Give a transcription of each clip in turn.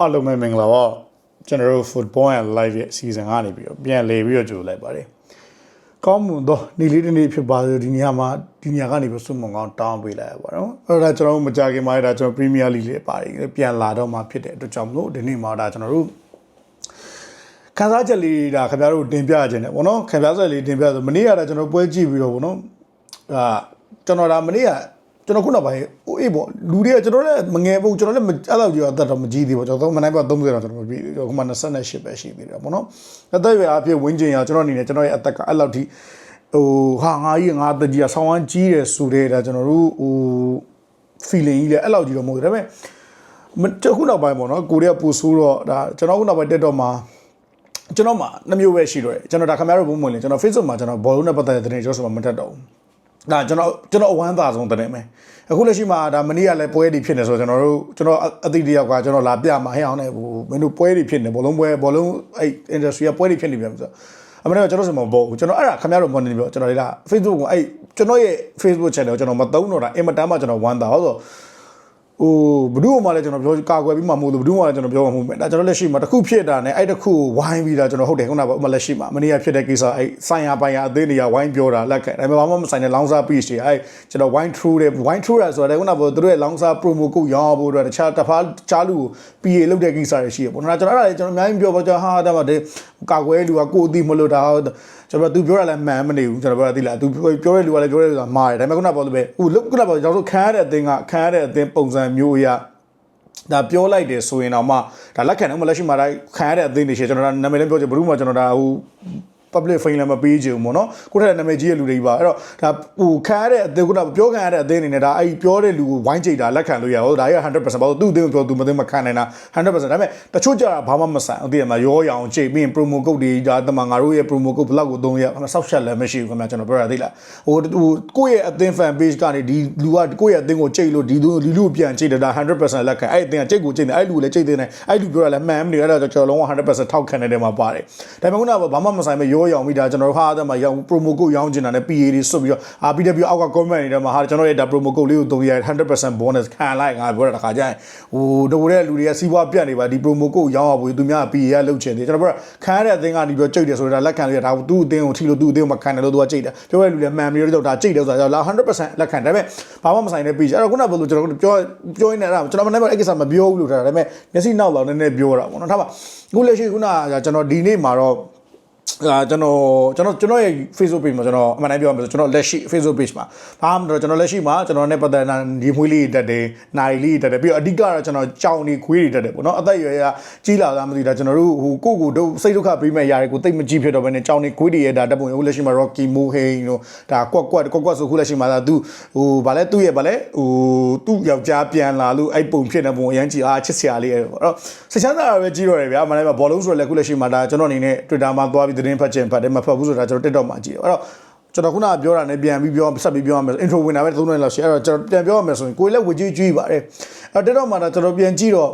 အားလုံးပဲမင်္ဂလာပါကျွန်တော်တို့ football and live ရဲ့ season ကနေပြီးတော့ပြန်လေပြီးတော့ကြိုလိုက်ပါတယ်ကောင်းမွန်သောနေ့လေးတစ်နေ့ဖြစ်ပါစေဒီညမှာဒီညကနေပြီးဆုမွန်ကောင်းတောင်းပေးလိုက်ရပါတော့အဲ့ဒါကျွန်တော်တို့မကြခင်မှာဒါကျွန်တော် Premier League လေးပါတယ်ပြန်လာတော့မှဖြစ်တဲ့အတွက်ကြောင့်မလို့ဒီနေ့မှာဒါကျွန်တော်တို့ခန်းစားချက်လေးဒါခင်ဗျားတို့တင်ပြခြင်းနဲ့ဗောနော်ခင်ဗျားဆက်လေးတင်ပြဆိုမနေ့ကဒါကျွန်တော်ပွဲကြည့်ပြီးတော့ဗောနော်အာကျွန်တော်ဒါမနေ့က ကျွန်တော်ခုနကပါဟိုအေးပေါ့လူတွေကကျွန်တော်လည်းမငယ်ဘူးကျွန်တော်လည်းအဲ့လောက်ကြီးအသက်တော့မကြီးသေးဘူးကျွန်တော်မနိုင်ပါ30တော့ကျွန်တော်မပြီးခုမှ28ပဲရှိသေးတယ်ပေါ့နော်အသက်ရွယ်အဖြစ်ဝင်းကျင်ရကျွန်တော်အနေနဲ့ကျွန်တော်ရဲ့အသက်ကအဲ့လောက်ထိဟိုဟာငါကြီးငါတကြီးကဆောင်းဝမ်းကြီးတယ်ဆိုတဲ့ဒါကျွန်တော်တို့ဟို feeling ကြီးလည်းအဲ့လောက်ကြီးတော့မဟုတ်ဘူးဒါပေမဲ့တခုနောက်ပိုင်းပေါ့နော်ကိုရီးယားပူဆိုးတော့ဒါကျွန်တော်ခုနောက်ပိုင်းတက်တော့မှာကျွန်တော်မှနှမျိုးပဲရှိတော့တယ်ကျွန်တော်ဒါခင်ဗျားတို့ဘုံမွင်လေကျွန်တော် Facebook မှာကျွန်တော်ဘောလုံးနဲ့ပတ်သက်တဲ့သတင်းကျွန်တော်ဆိုမှမတက်တော့ဘူး ဒါကျွန်တော်ကျွန်တော်အဝမ်းသာဆုံးတင်မယ်အခုလက်ရှိမှာဒါမနေ့ကလည်းပွဲတွေဖြစ်နေဆိုတော့ကျွန်တော်တို့ကျွန်တော်အသီးတယောက်ကကျွန်တော်လာပြမှာဟဲ့အောင်နဲ့ဟိုမင်းတို့ပွဲတွေဖြစ်နေဘောလုံးပွဲဘောလုံးအဲ့ industry ကပွဲတွေဖြစ်နေပြန်ပြီဆိုတော့အမှန်တော့ကျွန်တော်ဆိုမှာဘောကျွန်တော်အဲ့ဒါခင်ဗျားတို့မွန်နေပြောကျွန်တော်လေဒါ Facebook ကိုအဲ့ကျွန်တော်ရဲ့ Facebook channel ကိုကျွန်တော်မသုံးတော့တာအင်မတန်မှကျွန်တော်ဝမ်းသာဟုတ်ဆို ဟိုဘဒုမှလည်းကျွန်တော်ပြောကာကွယ်ပြီးမှမဟုတ်ဘူးဘဒုမှလည်းကျွန်တော်ပြောမှာမဟုတ်ဘူးဒါကျွန်တော်လက်ရှိမှာတစ်ခုဖြစ်တာနဲ့အဲ့တစ်ခုဝိုင်းပြီးတာကျွန်တော်ဟုတ်တယ်ခုနကမလက်ရှိမှာမနေ့ကဖြစ်တဲ့ကိစ္စအဲ့ဆိုင်ရာပိုင်ရာအသေးနေရဝိုင်းပြောတာလက်ခံဒါပေမဲ့ဘာမှမဆိုင်တဲ့ lounge page တွေအဲ့ကျွန်တော် wine through တဲ့ wine through ရဆိုတော့ခုနကပြောသူတို့ရဲ့ lounge promo code ရောင်းဖို့အတွက်တခြားတစ်ဖားချားလူကို PA လုပ်တဲ့ကိစ္စတွေရှိရပေါ့နော်ကျွန်တော်အဲ့ဒါလေကျွန်တော်အများကြီးပြောပါကျွန်တော်ဟာဒါမှတဲ့ကာကွယ်လူကကိုယ်အသိမလို့ဒါကျွန်တော်သူပြောတာလည်းမှန်မနေဘူးကျွန်တော်ပြောတာသိလားသူပြောတဲ့လူကလည်းပြောတဲ့လူကမှားတယ်ဒါပေမဲ့ခုနကပြောလို့ပဲဟိုလုခုနကပြောကျွန်တော်တို့ခံရတဲ့အသင်းကခံရတဲ့အသင်းပုံစံမျိုးအရာဒါပြောလိုက်တယ်ဆိုရင်တော့မှဒါလက်ခံတော့မလက်ရှိမှာဒါခံရတဲ့အသင်းတွေရှိကျွန်တော်နာမည်လည်းပြောချင်ဘယ်သူမှကျွန်တော်ဒါဟို public fame လည်းမပေးချင်ဘူးပေါ့နော်ကိုယ့်ထက်နာမည်ကြီးရဲ့လူတွေပါအဲ့တော့ဒါဟိုခံရတဲ့အသေးကပြောခံရတဲ့အသေးအနေနဲ့ဒါအဲ့ပြောတဲ့လူကိုဝိုင်းကြိတ်တာလက်ခံလို့ရဟုတ်ဒါကြီး100%ဘာလို့သူ့အသေးကိုပြောသူမသိမခံနိုင်တာ100%ဒါပေမဲ့တချို့ကြတာဘာမှမဆိုင်အသေးကမှရောရောင်ကြိတ်ပြီးရင် promo code တွေဒါတမန်ငါတို့ရဲ့ promo code ဘလောက်ကိုသုံးရဆောက်ရှက်လည်းမရှိဘူးခင်ဗျာကျွန်တော်ပြောရသေးလားဟိုဟိုကိုယ့်ရဲ့အသင်း fan page ကနေဒီလူကကိုယ့်ရဲ့အသင်းကိုကြိတ်လို့ဒီလူဒီလူပြန်ကြိတ်တာ100%လက်ခံအဲ့အသင်းကကြိတ်ကိုကြိတ်တယ်အဲ့လူလည်းကြိတ်တယ်အဲ့လူပြောရလဲမှန်မနေအဲ့ဒါကျွန်တော်လုံးဝ100%ထောက်ခံနေတဲ့မှာပါတယ်ဒါပေမဲ့ခုနကဘာမှမဆိုင်ပဲရောရောင်ပြီးဒါကျွန်တော်ဟာအဲ့မှာရောင်း promo code ရောင်းချင်တာနဲ့ PA တွေစွတ်ပြီးတော့ RPW အောက်က comment တွေထဲမှာဟာကျွန်တော်ရဲ့ဒါ promo code လေးကိုသုံးရ100% bonus ခံလိုက်ငါပြောတာတခါကျရင်ဟိုတကူတဲ့လူတွေကစီးပွားပြတ်နေပါဒီ promo code ရောင်းအောင်ဘူးသူများ PA ကလုပ်ချင်တယ်ကျွန်တော်ပြောတာခံရတဲ့အသင်းကနေပြီးတော့ကြိတ်တယ်ဆိုတာလက်ခံလို့ရဒါသူ့အသင်းကိုထီလို့သူ့အသင်းကိုမခံတယ်လို့သူကကြိတ်တယ်ပြောရတဲ့လူတွေမှန်ပြီးတော့ဒါကြိတ်တယ်ဆိုတာလာ100%လက်ခံတယ်ဒါပေမဲ့ဘာမှမဆိုင်တဲ့ page အဲ့တော့ခုနကဘယ်လိုကျွန်တော်ပြောပြောနေတယ်ကျွန်တော်မနေ့ကအဲ့ကိစ္စမပြောဘူးလို့ထားတာဒါပေမဲ့မျက်စိနောက်လောက်နည်းနည်းပြောတာပေါ့နော်ထားပါအခုလက်ရှိခုနကကျွန်တော်ဒီနေ့မှာတော့ အာကျွန်တော်ကျွန်တော်ကျွန်တော်ရဲ့ Facebook page မှာကျွန်တော်အမှန်တမ်းပြောရမယ်ဆိုကျွန်တော်လက်ရှိ Facebook page မှာဘာမှမတော့ကျွန်တော်လက်ရှိမှာကျွန်တော်နဲ့ပတ်သက်တဲ့ဒီမွေးလေးတက်တယ်နိုင်လေးတက်တယ်ပြီးတော့အဓိကတော့ကျွန်တော်ကြောင်နေခွေးတွေတက်တယ်ပေါ့နော်အသက်အရွယ်ကကြီးလာတာမသိတာကျွန်တော်တို့ဟိုကိုကိုတို့စိတ်ဒုက္ခပြီးမဲ့ຢာတွေကိုတိတ်မကြည့်ဖြစ်တော့ဘဲနဲ့ကြောင်နေခွေးတွေရဲ့ဒါတက်ပုံရုပ်လက်ရှိမှာ Rocky Mohane တို့ဒါကွက်ကွက်ကွက်ကွက်ဆိုခုလက်ရှိမှာဒါသူဟိုဗာလဲသူ့ရဲ့ဗာလဲဟိုသူ့ယောက်ျားပြန်လာလို့အဲ့ပုံဖြစ်နေပုံအရန်ကြီးအားချစ်စရာလေးရဲ့ပေါ့နော်စိတ်ချမ်းသာတာပဲကြီးတော့တယ်ဗျာမနေ့ကဘောလုံးဆိုရလဲခုလက်ရှိမှာဒါကျွန်တော်အနေနဲ့ Twitter မှာသွားပြီးသတင်းဖတ်ချင်ဖတ်တယ်မဖတ်ဘူးဆိုတာကျွန်တော် TikTok မှာကြည့်တယ်အဲ့တော့ကျွန်တော်ခုနကပြောတာနဲ့ပြန်ပြီးပြောဆက်ပြီးပြောရမယ် intro ဝင်တာပဲသုံးနှစ်လောက်ရှိအဲ့တော့ကျွန်တော်ပြန်ပြောရမယ်ဆိုရင်ကိုယ်လည်းဝကြည့်ကြည့်ပါတယ်အဲ့ TikTok မှာတော့ကျွန်တော်ပြန်ကြည့်တော့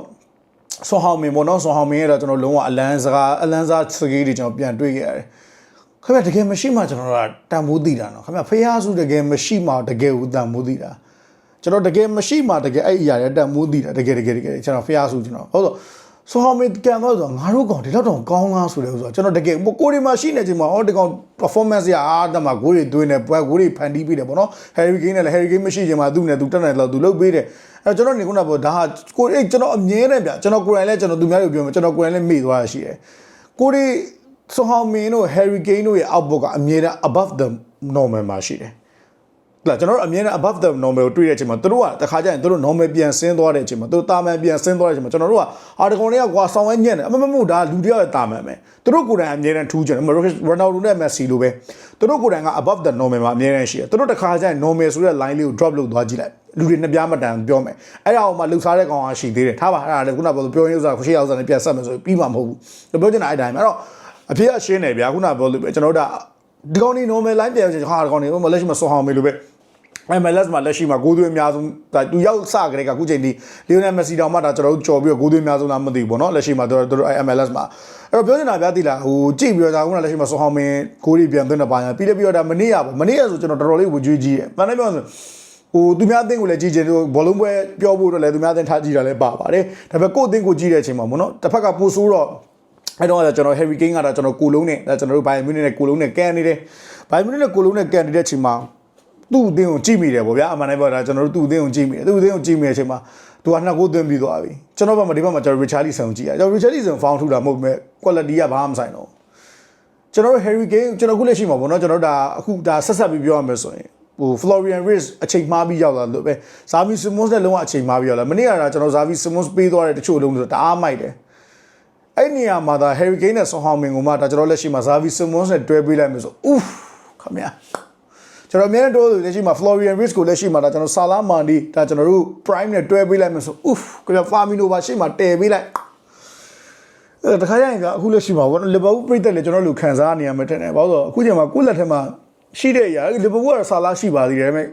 ဆွန်ဟောင်းမင်းပေါ့နော်ဆွန်ဟောင်းမင်းရဲ့တော့ကျွန်တော်လုံးဝအလန်းစကားအလန်းစားစကေးတွေကျွန်တော်ပြန်တွေ့ခဲ့ရတယ်ခင်ဗျတကယ်မရှိမှကျွန်တော်ကတန်မိုးသိတာနော်ခင်ဗျဖះစုတကယ်မရှိမှတကယ်ဦးတန်မိုးသိတာကျွန်တော်တကယ်မရှိမှတကယ်အဲ့အရာတွေတန်မိုးသိတာတကယ်တကယ်တကယ်ကျွန်တော်ဖះစုကျွန်တော်ဟုတ်တော့ ဆိုဟောမင်းကန်တော့ဆိုငါတို့ကောင်ဒီလောက်တော့ကောင်းကားဆိုတယ်ဆိုတော့ကျွန်တော်တကယ်ကိုဒီမှာရှိနေချိန်မှာဟောဒီကောင် performance ရအားတမှာဂိုးတွေသွင်းတယ်ပွဲဂိုးတွေဖန်တီးပေးတယ်ပေါ့နော် Harry Kane နဲ့လည်း Harry Kane မရှိချိန်မှာသူ့နဲ့သူတက်နေတော့သူလုပ်ပေးတယ်အဲကျွန်တော်နေခုနကပေါ့ဒါဟာကိုအေးကျွန်တော်အမြဲတမ်းဗျကျွန်တော်ကိုယ်တိုင်လည်းကျွန်တော်သူများတွေပြောမှာကျွန်တော်ကိုယ်တိုင်လည်းမေ့သွားရရှိတယ်ကိုဒီဆိုဟောမင်းတို့ Harry Kane တို့ရဲ့ output ကအမြဲတမ်း above the normal မှာရှိတယ် လာကျွန်တော်တို့အမြဲတမ်း above the normal ကိုတွေ့တဲ့အချိန်မှာတို့ကတခါကျရင်တို့ normal ပြန်ဆင်းသွားတဲ့အချိန်မှာတို့တာမန်ပြန်ဆင်းသွားတဲ့အချိန်မှာကျွန်တော်တို့ကအာတကောင်တွေကကွာဆောင်းဝဲညံ့တယ်အမမမို့ဒါလူတယောက်ရဲ့တာမန်ပဲတို့ကိုယ်တိုင်အမြဲတမ်းထူးကြတယ်ရိုနာဒိုနဲ့မက်ဆီလိုပဲတို့ကိုယ်တိုင်က above the normal မှာအမြဲတမ်းရှိတယ်တို့တခါကျရင် normal ဆိုတဲ့ line လေးကို drop လုပ်သွားကြည့်လိုက်လူတွေနှစ်ပြားမတန်ပြောမယ်အဲ့ဒါအောင်မှလှုပ်ရှားတဲ့ကောင်ကရှိသေးတယ်ထားပါအဲ့ဒါလည်းခုနကပြောပြောရင်းဥစားခရှိအောင်စားနဲ့ပြန်ဆက်မယ်ဆိုပြီးမှမဟုတ်ဘူးပြောချင်တာအဲ့တိုင်းအဲ့တော့အဖေကရှင်းတယ်ဗျာခုနကပြောလို့ပဲကျွန်တော်တို့ဒီကောင်นี่ normal line ပြန်ချင်ဟာဒီကောင်นี่မလက်ရှိမဆောင်းအောင်မေးလို့ပဲ MLS မှာလက်ရှိမှာဂိုးသွင်းအများဆုံးဒါသူရောက်စကြတဲ့ကအခုချိန်ဒီလီယိုနယ်မက်ဆီတောင်မှဒါကျွန်တော်တို့ကြော်ပြီးတော့ဂိုးသွင်းအများဆုံးလားမသိဘူးပေါ့နော်လက်ရှိမှာတို့တို့ MLS မှာအဲ့တော့ပြောနေတာဗျာတိလားဟိုကြည့်ပြီးတော့ဒါကလက်ရှိမှာဆောဟောင်းမင်းဂိုးတွေပြန်သွင်းတဲ့ပိုင်းပြီးလည်းပြီးတော့ဒါမနေ့ရပေါ့မနေ့ရဆိုကျွန်တော်တော်တော်လေးဝကြွေးကြီးတယ်။ဘာလဲပြောဆိုဟိုသူများအသင်းကိုလည်းကြည့်ချင်လို့ဘောလုံးပွဲပြောဖို့တော့လည်းသူများအသင်းထားကြည့်တာလည်းပါပါတယ်ဒါပေမဲ့ကိုယ့်အသင်းကိုကြည့်တဲ့အချိန်မှာပေါ့နော်တစ်ဖက်ကပိုဆိုးတော့အဲ့တော့ကျွန်တော် Harry Kane ကတော့ကျွန်တော်ကိုလုံးနဲ့ဒါကျွန်တော်တို့ Bayern Munich နဲ့ကိုလုံးနဲ့ကန်နေတယ် Bayern Munich နဲ့ကိုလုံးနဲ့ကန်နေတဲ့အချိန်မှာ သူ့အသင်းကိုကြည့်မိတယ်ပေါ့ဗျာအမှန်တည်းပြောတာကျွန်တော်တို့သူ့အသင်းကိုကြည့်မိတယ်သူ့အသင်းကိုကြည့်မိတဲ့အချိန်မှာသူကနှစ်ကိုသွင်းပြီးသွားပြီကျွန်တော်ဘက်မှာဒီဘက်မှာကျွန်တော် Richarlison ကိုကြည့်ရကျွန်တော် Richarlison ဖောင်းထူတာမဟုတ်ဘူး quality ကဘာမှမဆိုင်တော့ကျွန်တော်တို့ Harry Kane ကျွန်တော်ခုလက်ရှိမှာပေါ့နော်ကျွန်တော်ဒါအခုဒါဆက်ဆက်ပြီးပြောရမယ်ဆိုရင်ဟို Florian Wirtz အချိန်မှားပြီးရောက်လာလို့ပဲ Xavi Simons နဲ့လုံးဝအချိန်မှားပြီးရောက်လာမနေ့ကကျွန်တော် Xavi Simons ပေးသွားတဲ့တချို့လုံးဆိုတအားမိုက်တယ်အဲ့နေရာမှာဒါ Harry Kane နဲ့ Son Heung-min ကိုမှဒါကျွန်တော်လက်ရှိမှာ Xavi Simons နဲ့တွဲပေးလိုက်မယ်ဆို oof ခမညာ ကျွန်တော်အများနဲ့တိုးလို့လက်ရှိမှာ Florian Wirtz ကိုလက်ရှိမှာဒါကျွန်တော် Salah Mane ဒါကျွန်တော်တို့ Prime နဲ့တွဲပေးလိုက်မယ်ဆို oof ခင်ဗျ Firmino ပါရှေ့မှာတည်ပေးလိုက်အဲတခါကျရင်ကအခုလက်ရှိမှာဘောလီဗာပူးပြည်သက်လေကျွန်တော်တို့ခံစားနေရမယ်တဲ့။ဘာလို့လဲဆိုတော့အခုချိန်မှာကိုယ့်လက်ထက်မှာရှိတဲ့အရာလီဗာပူးကတော့ဆာလာရှိပါသေးတယ်ဒါပေမဲ့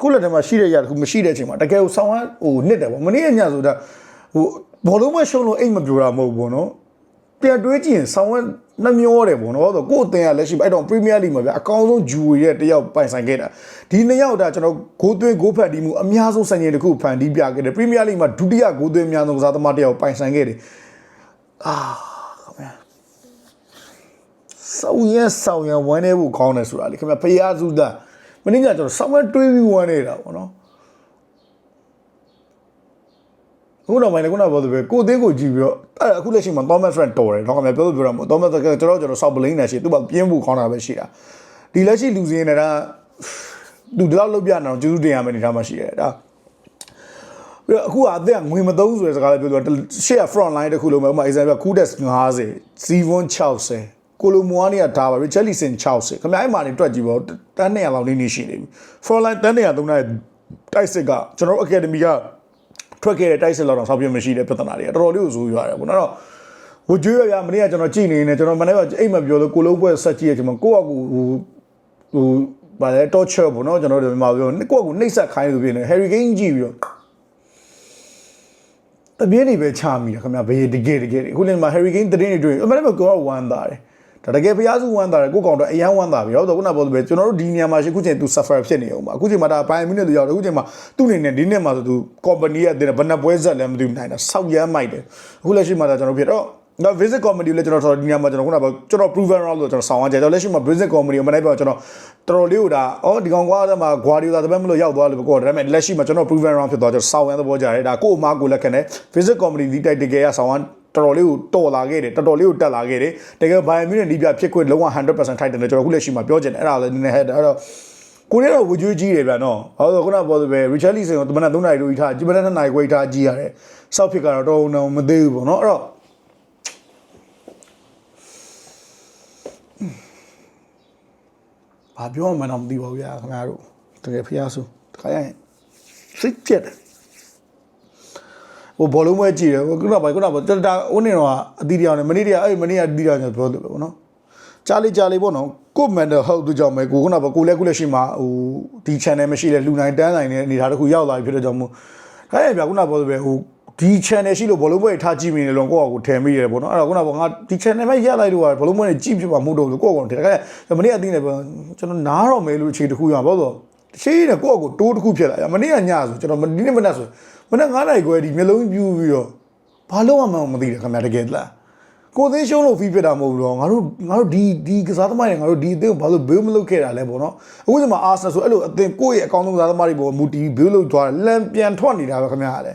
ကိုယ့်လက်ထက်မှာရှိတဲ့အရာတခုမရှိတဲ့အချိန်မှာတကယ်ကိုဆောင်းဟဟိုနစ်တယ်ပေါ့မနေ့ကညဆိုတာဟိုဘောလုံးမရှုံးလို့အိတ်မပြိုတာမဟုတ်ဘူးနော်ပြန်တွေးကြည့်ရင်ဆောင်းဝက် နှမျောတယ်ပေါ့နော်ဆိုတော့ကိုယ့်အသင်ကလက်ရှိအဲ့တော့ Premier League မှာဗျအကောင်းဆုံးဂျူဝေရဲ့တယောက်ပိုင်ဆိုင်ခဲ့တာဒီနှစ်ယောက်ဒါကျွန်တော်ဂိုးသွင်းဂိုးဖက်တီးမှုအများဆုံးစံချိန်တစ်ခုဖန်တီးပြခဲ့တယ် Premier League မှာဒုတိယဂိုးသွင်းအများဆုံးကစားသမားတယောက်ပိုင်ဆိုင်ခဲ့တယ်စောင်းရဲစောင်းရဲဝမ်းနေဖို့ကောင်းတယ်ဆိုတာလေခင်ဗျဖရာစုသားမင်းကကျွန်တော်စောင်းရဲတွေးပြီးဝမ်းနေတာပေါ့နော် ခုတော့မိုင်းလည်းခုနကပြောသလိုပဲကိုအသေးကိုကြည့်ပြီးတော့အဲ့အခုလက်ရှိမှာ Thomas Friend တော်တယ်တော့ခင်ဗျပြောလို့ပြောရမှာ Thomas ကကျွန်တော်ကျွန်တော်ဆောက်ပလိန်းနေရှိသူကပြင်းဖို့ကောင်းတာပဲရှိတာဒီလက်ရှိလူစင်းနေတာသူဒီလောက်လုတ်ပြနေတော့ကျေးဇူးတင်ရမယ့်အနေထားမှာရှိတယ်ဒါပြီးတော့အခုကအသက်ကငွေမသုံးဆိုတဲ့စကားလေးပြောလို့ရှေ့က front line တစ်ခုလုံးပဲဥပမာ example Kudes 50 Zivon 60ကိုလိုမွားနေရဒါပါ Richarlison 60ခင်ဗျအဲ့မှာနေတွက်ကြည့်ပေါ့တန်း200လောက်နေနေရှိနေပြီ front line တန်း200သုံးတဲ့တိုက်စစ်ကကျွန်တော်တို့ academy က ထွက်ခဲ့တဲ့တိုက်စစ်လောက်တော့ဆောက်ပြမရှိတဲ့ပြဿနာတွေကတော်တော်လေးကိုဇိုးရွာတယ်ပေါ့နော်တော့ဟိုကြွေးရရမနေ့ကကျွန်တော်ကြည့်နေနေကျွန်တော်မနေ့ကအိမ်မပြောလို့ကိုလုံးပွဲဆက်ကြည့်ရချိန်မှာကိုယ့်အကူဟိုဟိုဗာလဲ torture ပေါ့နော်ကျွန်တော်တို့မြန်မာပြောကိုယ့်အကူနှိပ်စက်ခိုင်းလို့ဖြစ်နေ Harry Kane ကြည့်ပြီးတော့တပြင်းနေပဲချမိတယ်ခင်ဗျဘေးတကယ်တကယ်အခုလည်းမှာ Hurricane သတင်းတွေတွေ့အမှန်တကယ်ကိုကဝမ်းသာတယ် ဒါတကယ်ဖျားစုဝမ်းသာတယ်ကိုကောင်တော့အယမ်းဝမ်းသာပြီဟုတ်တော့ခုနကပြောလို့ပဲကျွန်တော်တို့ဒီနေရာမှာရှိခုချိန်သူ suffer ဖြစ်နေအောင်ပါအခုချိန်မှာဒါဘိုင်မီနစ်တို့ရောက်တယ်အခုချိန်မှာသူ့အနေနဲ့ဒီနေ့မှာဆိုသူ company ရဲ့တဲ့ဘယ်နှပွဲဆက်လဲမသိဘူးနိုင်တာစောက်ရမ်းမိုက်တယ်အခုလက်ရှိမှာဒါကျွန်တော်ဖြစ်တော့ဒါ visit comedy လည်းကျွန်တော်ဆိုဒီနေရာမှာကျွန်တော်ခုနကပြောကျွန်တော် proven round လို့ကျွန်တော်ဆောင်းအောင်ကြတယ်လက်ရှိမှာ visit comedy ကိုမနိုင်ပြောကျွန်တော်တော်တော်လေးကိုဒါအော်ဒီကောင်ကွာတဲ့မှာ Guardiola တပည့်မလို့ရောက်သွားလို့ပဲကိုဒါပေမဲ့လက်ရှိမှာကျွန်တော် proven round ဖြစ်သွားကျွန်တော်ဆောင်းရမ်းသဘောကြတယ်ဒါကို့အမားကိုလက်ခံတယ် visit comedy ဒီတိုက်တကယ်ကဆောင်းရမ်း တော်တော်လေးကိုတော်လာခဲ့တယ်တော်တော်လေးကိုတက်လာခဲ့တယ်တကယ် Bayern Munich နီးပြဖြစ်ခွင့်လုံးဝ100%ထိုက်တယ်ကျွန်တော်ခုလက်ရှိမှာပြောချင်တယ်အဲ့ဒါလည်းနည်းနည်းဟဲ့အဲ့တော့ကိုရီးယားဝကြွေးကြီးတယ်ဗျာနော်ဟောဆိုခုနကပြောသလိုပဲ Richarlison ကိုတမန်3နိုင်လို့ထားဂျပန်နဲ့2နိုင်ခွဲထားကြည့်ရတယ်စောက်ဖြစ်ကတော့တော်တော်မသေးဘူးပေါ့နော်အဲ့တော့ဘာပြောမှန်းတော့မသိပါဘူးဗျာခင်ဗျားတို့တကယ်ဖျားဆိုတခါရရင်စိတ်ပြက်တယ် ဟိုဘောလုံးပွဲကြည့်တယ်ဟိုခုနကဘာခုနကဘာတာဦးနေတော့အတီးတရားနဲ့မနေ့တည်းအဲ့မနေ့ကအတီးတရားညပြောလို့ပဲပေါ့နော်ကြားလေးကြားလေးပေါ့နော်ကိုမန်တော့ဟုတ်သူကြောင့်ပဲကိုခုနကကိုလည်းကိုလည်းရှိမှာဟိုဒီ channel မရှိလဲလူနိုင်တန်းနိုင်တဲ့အနေထားတစ်ခုရောက်လာပြီဖြစ်တဲ့ကြောင့်မို့ခိုင်းရပြခုနကပြောလို့ပဲဟိုဒီ channel ရှိလို့ဘောလုံးပွဲထားကြည့်မိနေလို့ကိုယ့်အကိုထင်မိတယ်ပေါ့နော်အဲ့တော့ခုနကငါဒီ channel မှာရက်လိုက်လို့ဘောလုံးပွဲနဲ့ကြည့်ဖြစ်မှာမဟုတ်တော့ဘူးကိုယ့်အကိုထင်တယ်ခိုင်းမနေ့အတီးနဲ့ကျွန်တော်နားတော့မယ်လို့အခြေတစ်ခုရပါတော့ရှေးနေကိုယ့်အကိုတိုးတစ်ခုဖြစ်လာရမနေ့ကညဆိုကျွန်တော်ဒီနေ့မနက်ဆို မနေ့9နိုင်ခွဲဒီမျိုးလုံးပြူပြီးတော့ဘာလို့မှမသိတယ်ခင်ဗျာတကယ်လားကိုသေးရှုံးလို့ဖီးဖြစ်တာမဟုတ်ဘူးတော့ငါတို့ငါတို့ဒီဒီကစားသမားတွေငါတို့ဒီအသင်းကိုဘာလို့ဘေးမလုပ်ခဲ့တာလဲပေါ့နော်အခုဒီမှာအာဆနယ်ဆိုအဲ့လိုအသင်းကိုယ့်ရဲ့အကောင်းဆုံးကစားသမားတွေပေါ်မူတည်ဘေးလုပ်သွားတယ်လမ်းပြန်ထွက်နေတာပဲခင်ဗျာလေ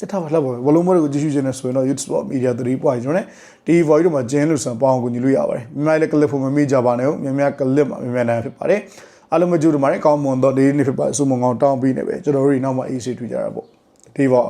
တထားပါလောက်ပါဘလုံးမတွေကိုကြည့်ရှုခြင်းနဲ့ဆိုရင်တော့ YouTube Sport Media 3 point ကျွန်တော် ਨੇ TV Voice တို့မှာကျင်းလို့ဆန်ပေါအောင်ကိုညီလို့ရပါတယ်မြန်မာလည်း clip ဖို့မမေ့ကြပါနဲ့ဟုတ်မြန်မာ clip မှာမြန်မာနိုင်ဖြစ်ပါတယ် အားလုံးမကြိုးတို့မှာလည်းကောင်းမွန်တော့ဒီနေ့ဖြစ်ပါစုံမကောင်းတောင်းပြီးနေပဲကျွန်တော်တို့နောက်မှ AC တွေ့ကြတာပေါ့ဒီပါ